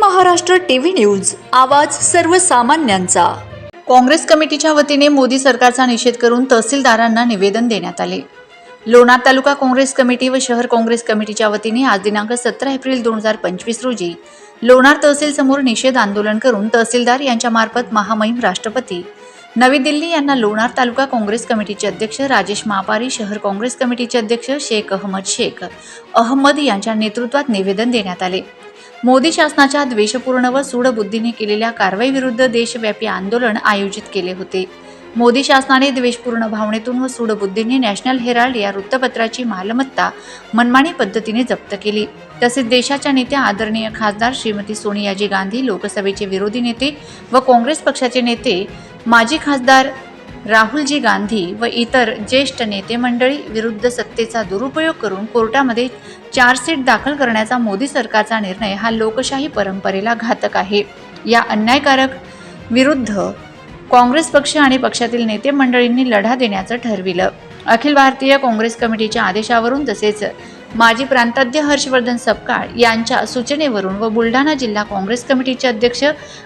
Maharashtra TV news. आवाज सर्वसामान्यांचा. काँग्रेस कमिटीच्या वतीने मोदी सरकारचा निषेध करून तहसीलदारांना निवेदन देण्यात आले. लोणार तालुका काँग्रेस कमिटी व शहर काँग्रेस कमिटीच्या वतीने आज दिनांक सतरा एप्रिल दोन हजार पंचवीस रोजी लोणार तहसील समोर निषेध आंदोलन करून तहसीलदार यांच्या मार्फत महामहिम राष्ट्रपती नवी दिल्ली यांना लोणार तालुका काँग्रेस कमिटीचे अध्यक्ष राजेश मापारी शहर काँग्रेस कमिटीचे अध्यक्ष शेख अहमद शेख अहमद यांच्या नेतृत्वात निवेदन देण्यात आले. मोदी शासनाच्या द्वेषपूर्ण व सूडबुद्धीने केलेल्या कारवाईविरुद्ध देशव्यापी आंदोलन आयोजित केले होते. मोदी शासनाने द्वेषपूर्ण भावनेतून व सूडबुद्धीने नॅशनल हेराल्ड या वृत्तपत्राची मालमत्ता मनमानी पद्धतीने जप्त केली. तसेच देशाच्या नेत्या आदरणीय खासदार श्रीमती सोनियाजी गांधी लोकसभेचे विरोधी नेते व काँग्रेस पक्षाचे नेते माजी खासदार राहुलजी गांधी व इतर ज्येष्ठ नेते मंडळी विरुद्ध सत्तेचा दुरुपयोग करून कोर्टामध्ये चार्जशीट दाखल करण्याचा मोदी सरकारचा निर्णय हा लोकशाही परंपरेला घातक आहे. या अन्यायकारक विरुद्ध काँग्रेस पक्ष आणि पक्षातील नेते मंडळींनी लढा देण्याचं ठरविलं. अखिल भारतीय काँग्रेस कमिटीच्या आदेशावरून तसेच माजी प्रांताध्य हर्षवर्धन सपकाळ यांच्या सूचनेवरून व बुलढाणा जिल्हा काँग्रेस कमिटीचे अध्यक्ष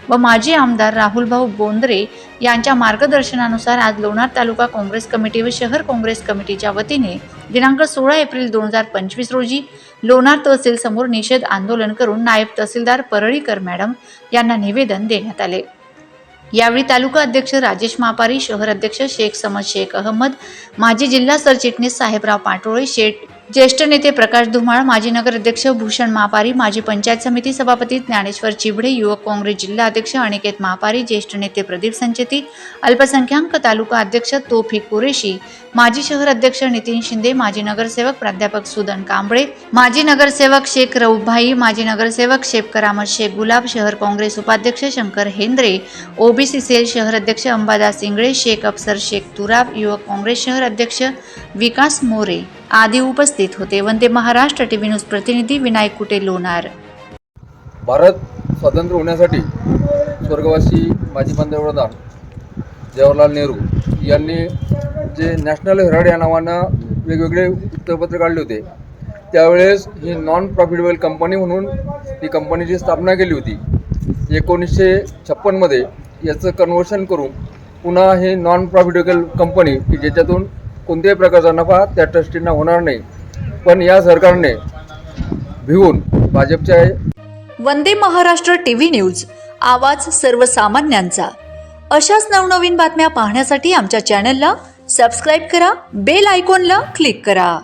व माजी आमदार राहुलभाऊ बोंद्रे यांच्या मार्गदर्शनानुसार आज लोणार तालुका काँग्रेस कमिटी व शहर काँग्रेस कमिटीच्या वतीने दिनांक सोळा एप्रिल दोन हजार पंचवीस रोजी लोणार तहसील समोर निषेध आंदोलन करून नायब तहसीलदार परळीकर मॅडम यांना निवेदन देण्यात आले. यावेळी तालुका अध्यक्ष राजेश मापारी शहर अध्यक्ष शेख समद शेख अहमद माजी जिल्हा सरचिटणीस साहेबराव पाटोळे शेठ ज्येष्ठ नेते प्रकाश धुमाळ माजी नगराध्यक्ष भूषण महापारी माजी पंचायत समिती सभापती ज्ञानेश्वर चिबडे युवक काँग्रेस जिल्हा अध्यक्ष अनिकेत महापारी ज्येष्ठ नेते प्रदीप संचेती अल्पसंख्याक तालुका अध्यक्ष तोफिक कुरेशी माजी शहर अध्यक्ष नितीन शिंदे माजी नगरसेवक प्राध्यापक सुदन कांबळे माजी नगरसेवक शेख रऊभाई माजी नगरसेवक शेखकर अहमद शेख गुलाब शहर काँग्रेस उपाध्यक्ष शंकर हेंद्रे ओबीसी सेल शहर अध्यक्ष अंबादास इंगळे शेख अफसर शेख तुराब युवक काँग्रेस शहर अध्यक्ष विकास मोरे. आदी उपस्थित होते. वंदे महाराष्ट्र टीव्ही न्यूज प्रतिनिधी विनायक कुटे लोणार. भारत स्वतंत्र होण्यासाठी स्वर्गवासी माजी पंतप्रधान जवाहरलाल नेहरू यांनी जे नॅशनल हेराल्ड या नावानं वेगवेगळे वृत्तपत्र काढले होते त्यावेळेस ही नॉन प्रॉफिटेबल कंपनी म्हणून ही कंपनीची स्थापना केली होती एकोणीसशे छप्पनमध्ये याचं कन्वर्शन करून पुन्हा हे नॉन प्रॉफिटेबल कंपनी की ज्याच्यातून कोणत्याही प्रकारचा नफा त्या ट्रस्टींना होणार नाही. पण या सरकारने भिवून भाजपच्या वंदे महाराष्ट्र टीव्ही न्यूज आवाज सर्वसामान्यांचा. अशाच नवनवीन बातम्या पाहण्यासाठी आमच्या चॅनलला सबस्क्राईब करा बेल आयकॉनला क्लिक करा.